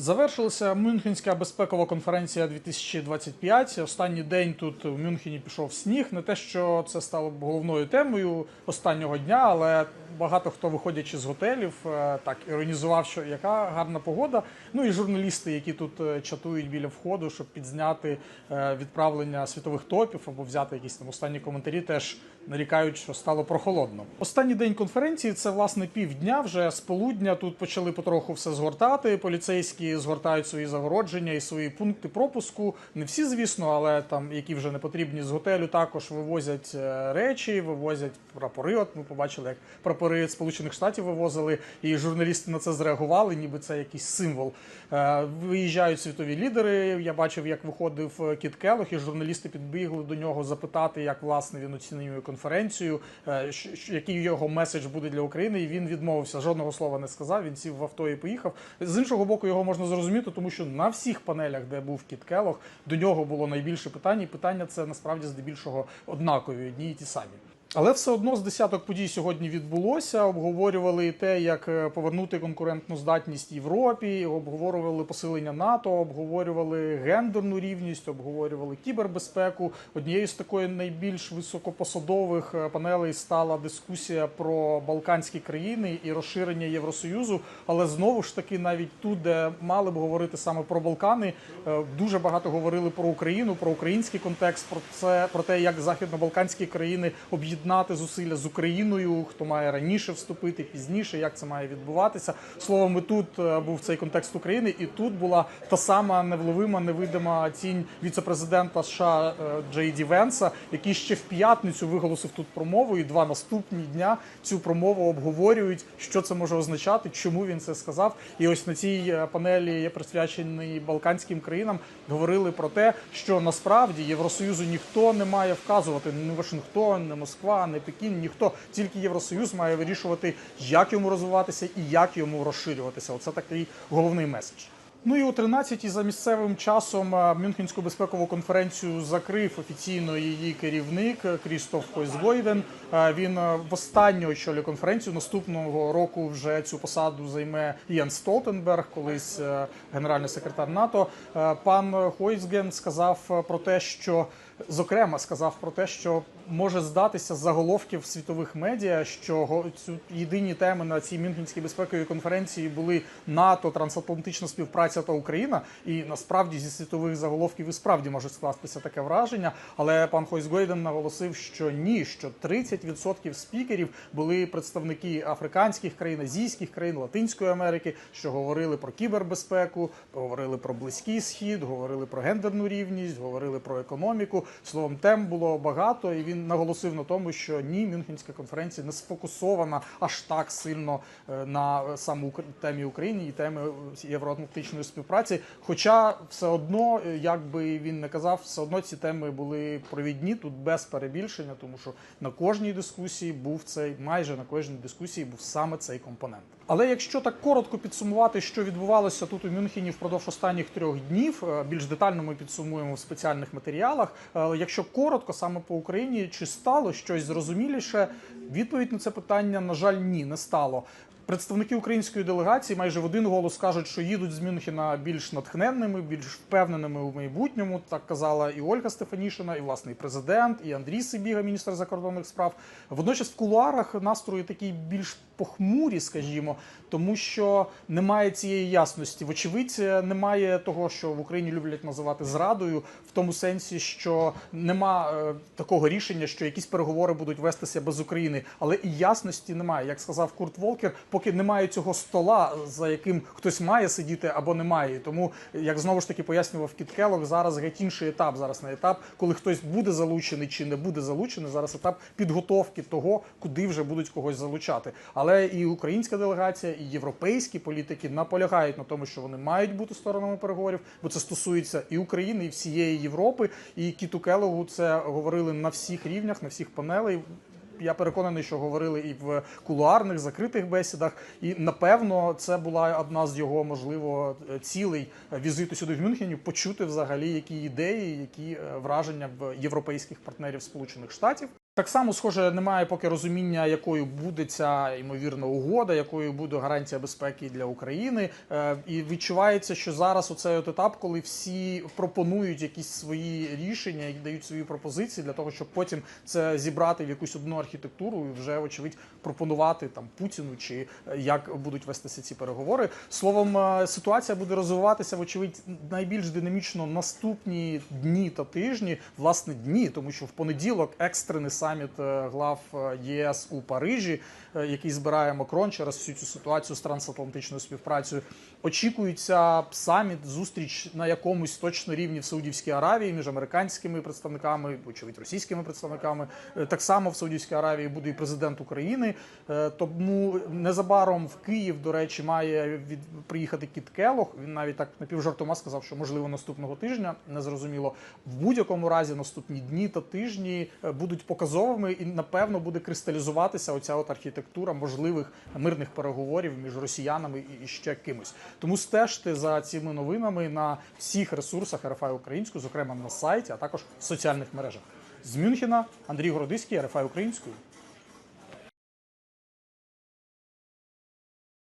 Завершилася Мюнхенська безпекова конференція 2025. Останній день тут в Мюнхені пішов сніг. Не те, що це стало головною темою останнього дня, але багато хто, виходячи з готелів, е, так іронізував, що яка гарна погода. Ну і журналісти, які тут е, чатують біля входу, щоб підзняти е, відправлення світових топів або взяти якісь там останні коментарі, теж нарікають, що стало прохолодно. Останній день конференції це власне півдня. Вже з полудня тут почали потроху все згортати. Поліцейські згортають свої загородження і свої пункти пропуску. Не всі, звісно, але там, які вже не потрібні з готелю, також вивозять е, речі, вивозять прапори. От ми побачили, як прапори Сполучених Штатів вивозили, і журналісти на це зреагували, ніби це якийсь символ. Е, Виїжджають світові лідери. Я бачив, як виходив Кіт Келох, і журналісти підбігли до нього запитати, як власне він оцінює конференцію, е, щ- щ- який його меседж буде для України. І він відмовився, жодного слова не сказав. Він сів в авто і поїхав. З іншого боку, його можна зрозуміти, тому що на всіх панелях, де був Кіт Келох, до нього було найбільше питань. І питання це насправді здебільшого однакові, одні і ті самі. Але все одно з десяток подій сьогодні відбулося. Обговорювали і те, як е, повернути конкурентну здатність Європі, обговорювали посилення НАТО, обговорювали гендерну рівність, обговорювали кібербезпеку. Однією з такої найбільш високопосадових е, панелей стала дискусія про Балканські країни і розширення Євросоюзу. Але знову ж таки, навіть тут, де мали б говорити саме про Балкани, е, дуже багато говорили про Україну, про український контекст, про це про те, як західно-балканські країни об'єднати зусилля з Україною, хто має раніше вступити, пізніше, як це має відбуватися. Словом, і тут е, був цей контекст України, і тут була та сама невловима, невидима тінь віцепрезидента США е, Джей Ді Венса, який ще в п'ятницю виголосив тут промову, і два наступні дня цю промову обговорюють, що це може означати, чому він це сказав. І ось на цій е, панелі, присвяченій Балканським країнам, говорили про те, що насправді Євросоюзу ніхто не має вказувати не Вашингтон, не Москва, не Пекін, ніхто тільки Євросоюз має вирішувати, як йому розвиватися і як йому розширюватися. Оце такий головний меседж. Ну і о 13-й за місцевим часом е, Мюнхенську безпекову конференцію закрив офіційно її керівник Крістоф Хойзгойден. Е, Він е, востаннє очолює конференцію. Наступного року вже цю посаду займе Єн Столтенберг, колись генеральний секретар НАТО. Пан Хойзген сказав про те, що зокрема сказав про те, що може здатися з заголовків світових медіа, що цю єдині теми на цій Мюнхенській безпековій конференції були НАТО, трансатлантична співпраця та Україна. І насправді зі світових заголовків і справді може скластися таке враження. Але пан Хойсгойден наголосив, що ні, що 30% спікерів були представники африканських країн, азійських країн, Латинської Америки, що говорили про кібербезпеку, говорили про близький схід, говорили про гендерну рівність, говорили про економіку. Словом, тем було багато, і він наголосив на тому, що ні, Мюнхенська конференція не сфокусована аж так сильно е, на саме темі України і темі е, євроатлантичної співпраці. Хоча все одно, е, як би він не казав, все одно ці теми були провідні тут без перебільшення, тому що на кожній дискусії був цей, майже на кожній дискусії був саме цей компонент. Але якщо так коротко підсумувати, що відбувалося тут у Мюнхені впродовж останніх трьох днів, е, більш детально ми підсумуємо в спеціальних матеріалах. Е, Якщо коротко, саме по Україні, чи стало щось зрозуміліше? Відповідь на це питання, на жаль, ні, не стало. Представники української делегації майже в один голос кажуть, що їдуть з Мюнхена більш натхненними, більш впевненими у майбутньому. Так казала і Ольга Стефанішина, і власне і президент, і Андрій Сибіга, міністр закордонних справ. Водночас в кулуарах настрої такі більш похмурі, скажімо, тому що немає цієї ясності. Вочевидь, немає того, що в Україні люблять називати зрадою, в тому сенсі, що нема е, такого рішення, що якісь переговори будуть вестися без України, але і ясності немає. Як сказав Курт Волкер, поки немає цього стола, за яким хтось має сидіти або не має. Тому, як знову ж таки пояснював Кіт Келлог, зараз геть інший етап. Зараз на етап, коли хтось буде залучений чи не буде залучений. Зараз етап підготовки того, куди вже будуть когось залучати. Але і українська делегація, і європейські політики наполягають на тому, що вони мають бути сторонами переговорів, бо це стосується і України, і всієї Європи. І Кіту Келлогу це говорили на всіх рівнях, на всіх панелей. Я переконаний, що говорили і в кулуарних закритих бесідах. І напевно це була одна з його можливо цілей візиту сюди в Мюнхені почути взагалі які ідеї, які е, враження в європейських партнерів Сполучених Штатів. Так само, схоже, немає поки розуміння, якою буде ця ймовірна угода, якою буде гарантія безпеки для України. Е, І відчувається, що зараз оцей от етап, коли всі пропонують якісь свої рішення і дають свої пропозиції для того, щоб потім це зібрати в якусь одну архітектуру і вже, очевидь, пропонувати там Путіну чи е, як будуть вестися ці переговори. Словом, е, ситуація буде розвиватися, вочевидь, найбільш динамічно наступні дні та тижні, власне, дні, тому що в понеділок екстрений саміт е, глав е, ЄС у Парижі, е, який збирає Макрон через всю цю ситуацію з трансатлантичною співпрацею. Очікується саміт, зустріч на якомусь точно рівні в Саудівській Аравії між американськими представниками, очевидь, російськими представниками. Так само в Саудівській Аравії буде і президент України. Тому незабаром в Київ, до речі, має від приїхати Кіт Келох. Він навіть так напівжартома сказав, що можливо наступного тижня. Незрозуміло. В будь-якому разі наступні дні та тижні будуть показовими, і напевно буде кристалізуватися оця от архітектура можливих мирних переговорів між росіянами і ще кимось. Тому стежте за цими новинами на всіх ресурсах РФА Українську, зокрема на сайті, а також в соціальних мережах. З Мюнхена Андрій Городиський, РФА українською.